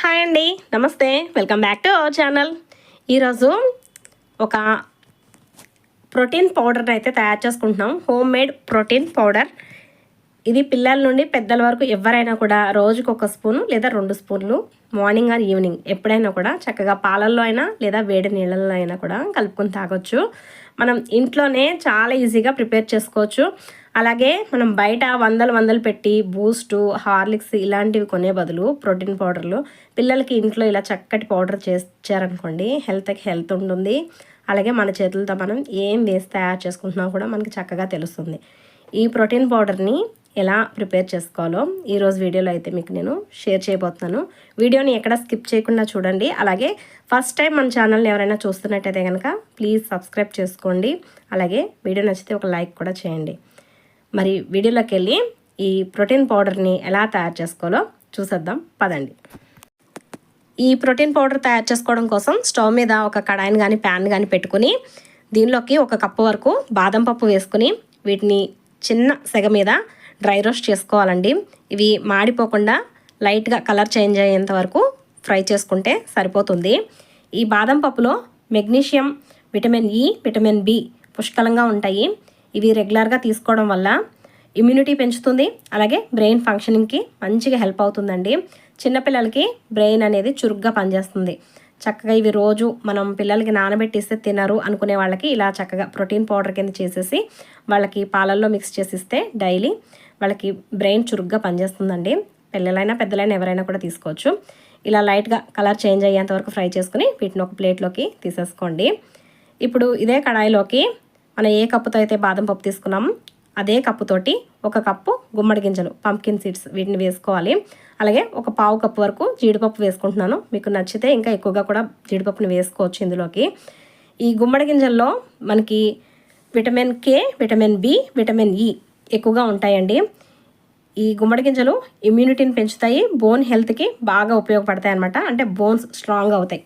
Hi అండి. నమస్తే. Welcome back to our channel. ఈరోజు ఒక ప్రోటీన్ పౌడర్ అయితే తయారు చేసుకుంటున్నాం. Home made protein powder. ఇది పిల్లల నుండి పెద్దల వరకు ఎవరైనా కూడా రోజుకు ఒక స్పూను లేదా రెండు స్పూన్లు మార్నింగ్ ఆర్ ఈవినింగ్ ఎప్పుడైనా కూడా చక్కగా పాలల్లో అయినా లేదా వేడి నీళ్ళల్లో అయినా కూడా కలుపుకొని తాగొచ్చు. మనం ఇంట్లోనే చాలా ఈజీగా ప్రిపేర్ చేసుకోవచ్చు. అలాగే మనం బయట వందలు వందలు పెట్టి బూస్టు హార్లిక్స్ ఇలాంటివి కొనే బదులు ప్రోటీన్ పౌడర్లు. పిల్లలకి ఇంట్లో ఇలా చక్కటి పౌడర్ చేసారనుకోండి హెల్త్కి హెల్త్ ఉంటుంది. అలాగే మన చేతులతో మనం ఏం వేసి తయారు చేసుకుంటున్నా కూడా మనకి చక్కగా తెలుస్తుంది. ఈ ప్రోటీన్ పౌడర్ని ఎలా ప్రిపేర్ చేసుకోవాలో ఈరోజు వీడియోలో అయితే మీకు నేను షేర్ చేయబోతున్నాను. వీడియోని ఎక్కడ స్కిప్ చేయకుండా చూడండి. అలాగే ఫస్ట్ టైం మన ఛానల్ని ఎవరైనా చూస్తున్నట్టయితే కనుక ప్లీజ్ సబ్స్క్రైబ్ చేసుకోండి. అలాగే వీడియో నచ్చితే ఒక లైక్ కూడా చేయండి. మరి వీడియోలోకి వెళ్ళి ఈ ప్రోటీన్ పౌడర్ని ఎలా తయారు చేసుకోవాలో చూసేద్దాం. పదండి. ఈ ప్రోటీన్ పౌడర్ తయారు చేసుకోవడం కోసం స్టవ్ మీద ఒక కడాయిని కానీ ప్యాన్ కానీ పెట్టుకుని దీనిలోకి ఒక కప్పు వరకు బాదం పప్పు వేసుకుని వీటిని చిన్న సెగ మీద డ్రై రోస్ట్ చేసుకోవాలండి. ఇవి మాడిపోకుండా లైట్గా కలర్ చేంజ్ అయ్యేంత వరకు ఫ్రై చేసుకుంటే సరిపోతుంది. ఈ బాదం పప్పులో magnesium vitamin E vitamin B పుష్కలంగా ఉంటాయి. ఇవి రెగ్యులర్గా తీసుకోవడం వల్ల ఇమ్యూనిటీ పెంచుతుంది. అలాగే బ్రెయిన్ ఫంక్షనింగ్కి మంచిగా హెల్ప్ అవుతుందండి. చిన్నపిల్లలకి బ్రెయిన్ అనేది చురుగ్గా పనిచేస్తుంది. చక్కగా ఇవి రోజు మనం పిల్లలకి నానబెట్టిస్తే తినరు అనుకునే వాళ్ళకి ఇలా చక్కగా ప్రోటీన్ పౌడర్ కింద చేసేసి వాళ్ళకి పాలల్లో మిక్స్ చేసిస్తే డైలీ వాళ్ళకి బ్రెయిన్ చురుగ్గా పనిచేస్తుందండి. పిల్లలైనా పెద్దలైనా ఎవరైనా కూడా తీసుకోవచ్చు. ఇలా లైట్గా కలర్ చేంజ్ అయ్యేంత వరకు ఫ్రై చేసుకుని వీటిని ఒక ప్లేట్లోకి తీసేసుకోండి. ఇప్పుడు ఇదే కడాయిలోకి మనం ఏ కప్పుతో అయితే బాదం పప్పు తీసుకున్నామో అదే కప్పుతోటి ఒక కప్పు గుమ్మడి గింజలు పంప్కిన్ సీడ్స్ వీటిని వేసుకోవాలి. అలాగే ఒక పావు కప్పు వరకు జీడిపప్పు వేసుకుంటున్నాను. మీకు నచ్చితే ఇంకా ఎక్కువగా కూడా జీడిపప్పుని వేసుకోవచ్చు ఇందులోకి. ఈ గుమ్మడి గింజల్లో మనకి vitamin K vitamin B vitamin E ఎక్కువగా ఉంటాయండి. ఈ గుమ్మడి గింజలు ఇమ్యూనిటీని పెంచుతాయి బోన్ హెల్త్కి బాగా ఉపయోగపడతాయి అనమాట అంటే బోన్స్ స్ట్రాంగ్ అవుతాయి.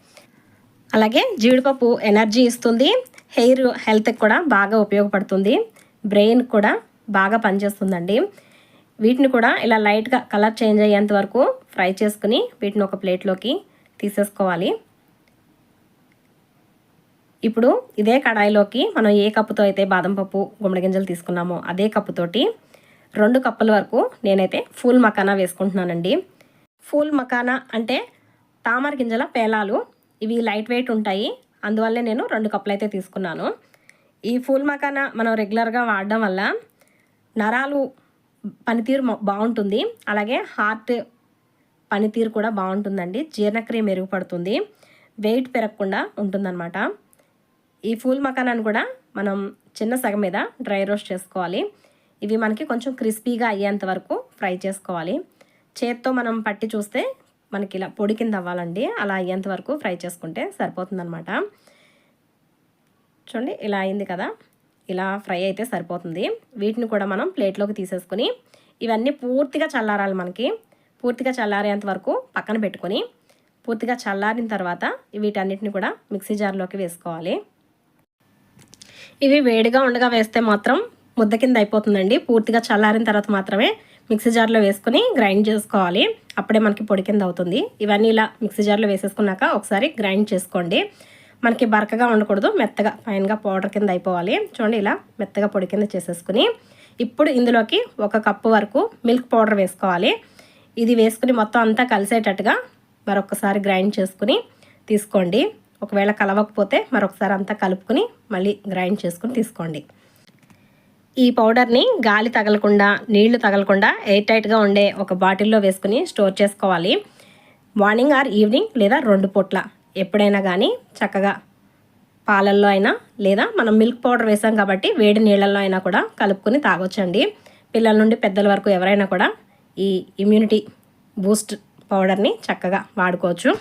అలాగే జీడిపప్పు ఎనర్జీ ఇస్తుంది. హెయిర్ హెల్త్కి కూడా బాగా ఉపయోగపడుతుంది. బ్రెయిన్ కూడా బాగా పనిచేస్తుందండి. వీటిని కూడా ఇలా లైట్గా కలర్ చేంజ్ అయ్యేంత వరకు ఫ్రై చేసుకుని వీటిని ఒక ప్లేట్లోకి తీసేసుకోవాలి. ఇప్పుడు ఇదే కడాయిలోకి మనం ఏ కప్పుతో అయితే బాదం పప్పు గుమ్మడి గింజలు తీసుకున్నామో అదే కప్పుతోటి రెండు కప్పుల వరకు నేనైతే ఫూల్ మకానా వేసుకుంటున్నానండి. ఫూల్ మకానా అంటే తామర గింజల పేలాలు ఇవి లైట్ వెయిట్ ఉంటాయి. అందువల్లే నేను రెండు కప్పులు అయితే తీసుకున్నాను. ఈ ఫూల్ మకాన మనం రెగ్యులర్గా వాడడం వల్ల నరాలు పనితీరు బాగుంటుంది. అలాగే హార్ట్ పనితీరు కూడా బాగుంటుందండి. జీర్ణక్రియ మెరుగుపడుతుంది. వెయిట్ పెరగకుండా ఉంటుందన్నమాట. ఈ ఫూల్ మకానాన్ని కూడా మనం చిన్న సగం మీద డ్రై రోస్ట్ చేసుకోవాలి. ఇవి మనకి కొంచెం క్రిస్పీగా అయ్యేంత వరకు ఫ్రై చేసుకోవాలి. చేత్తో మనం పట్టి చూస్తే మనకి ఇలా పొడి కింద అవ్వాలండి. అలా అయ్యేంత వరకు ఫ్రై చేసుకుంటే సరిపోతుందనమాట చూడండి ఇలా అయింది కదా. ఇలా ఫ్రై అయితే సరిపోతుంది. వీటిని కూడా మనం ప్లేట్లోకి తీసేసుకుని ఇవన్నీ పూర్తిగా చల్లారాలి మనకి. పూర్తిగా చల్లారేంత వరకు పక్కన పెట్టుకొని పూర్తిగా చల్లారిన తర్వాత వీటన్నిటిని కూడా మిక్సీ జార్లోకి వేసుకోవాలి. ఇవి వేడిగా ఉండగా వేస్తే మాత్రం ముద్ద కింద అయిపోతుందండి. పూర్తిగా చల్లారిన తర్వాత మాత్రమే మిక్సీ జార్లో వేసుకుని గ్రైండ్ చేసుకోవాలి. అప్పుడే మనకి పొడి కింద అవుతుంది. ఇవన్నీ ఇలా మిక్సీ జార్లో వేసేసుకున్నాక ఒకసారి గ్రైండ్ చేసుకోండి. మనకి బరకగా ఉండకూడదు. మెత్తగా ఫైన్గా పౌడర్ కింద అయిపోవాలి. చూడండి ఇలా మెత్తగా పొడి కింద చేసేసుకుని ఇప్పుడు ఇందులోకి ఒక కప్పు వరకు మిల్క్ పౌడర్ వేసుకోవాలి. ఇది వేసుకుని మొత్తం అంతా కలిసేటట్టుగా మరొకసారి గ్రైండ్ చేసుకుని తీసుకోండి. ఒకవేళ కలవకపోతే మరొకసారి అంతా కలుపుకుని మళ్ళీ గ్రైండ్ చేసుకుని తీసుకోండి. ఈ పౌడర్ని గాలి తగలకుండా నీళ్ళు తగలకుండా ఎయిర్ టైట్గా ఉండే ఒక బాటిల్లో వేసుకుని స్టోర్ చేసుకోవాలి. మార్నింగ్ ఆర్ ఈవినింగ్ లేదా రెండు పూట్ల. ఎప్పుడైనా కానీ చక్కగా పాలల్లో అయినా లేదా మనం మిల్క్ పౌడర్ వేసాం కాబట్టి వేడి నీళ్ళల్లో అయినా కూడా కలుపుకొని తాగొచ్చండి. పిల్లల నుండి పెద్దల వరకు ఎవరైనా కూడా ఈ ఇమ్యూనిటీ బూస్ట్ పౌడర్ని చక్కగా వాడుకోవచ్చు.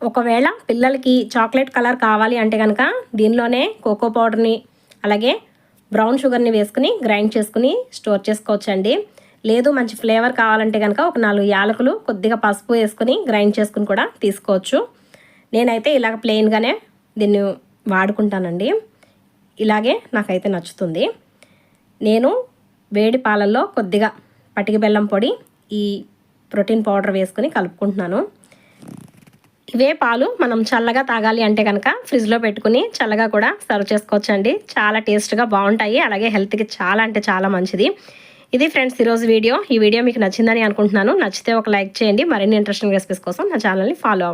ఒకవేళ పిల్లలకి చాక్లెట్ కలర్ కావాలి అంటే కనుక దీనిలోనే కోకో పౌడర్ని అలాగే బ్రౌన్ షుగర్ని వేసుకుని గ్రైండ్ చేసుకుని స్టోర్ చేసుకోవచ్చండి. లేదు మంచి ఫ్లేవర్ కావాలంటే కనుక ఒక నాలుగు యాలకులు కొద్దిగా పసుపు వేసుకుని గ్రైండ్ చేసుకుని కూడా తీసుకోవచ్చు. నేనైతే ఇలాగ ప్లెయిన్గానే దీన్ని వాడుకుంటానండి. ఇలాగే నాకైతే నచ్చుతుంది. నేను వేడి పాలల్లో కొద్దిగా పటిక బెల్లం పొడి ఈ ప్రోటీన్ పౌడర్ వేసుకుని కలుపుకుంటున్నాను. ఇవే పాలు మనం చల్లగా తాగాలి అంటే కనుక ఫ్రిడ్జ్లో పెట్టుకుని చల్లగా కూడా సర్వ్ చేసుకోవచ్చండి. చాలా టేస్ట్గా బాగుంటాయి. అలాగే హెల్త్కి చాలా అంటే చాలా మంచిది. ఇది ఫ్రెండ్స్ ఈరోజు వీడియో. ఈ వీడియో మీకు నచ్చిందని అనుకుంటున్నాను. నచ్చితే ఒక లైక్ చేయండి. మరిన్ని ఇంట్రెస్టింగ్ రెసిపీస్ కోసం నా ఛానల్ని ఫాలో